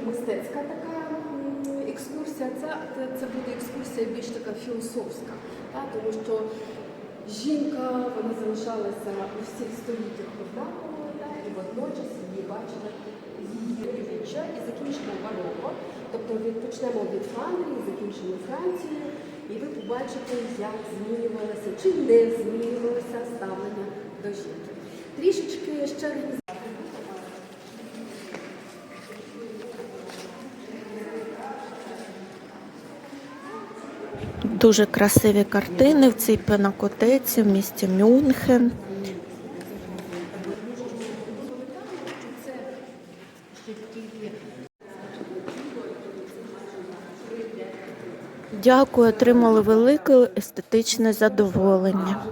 мистецька така екскурсія, це, це, буде екскурсія більш така філософська, та, тому що жінка вона залишалася у всіх століттях однаковою, і водночас її бачили її відча і закінчимо бароко. Тобто відпочнемо від Фландрії, закінчимо Францією, і ви побачите, як змінювалося чи не змінювалося ставлення до жінки. Трішечки ще Дуже красиві картини в цій пенакотеці в місті Мюнхен. Дякую, отримали велике естетичне задоволення.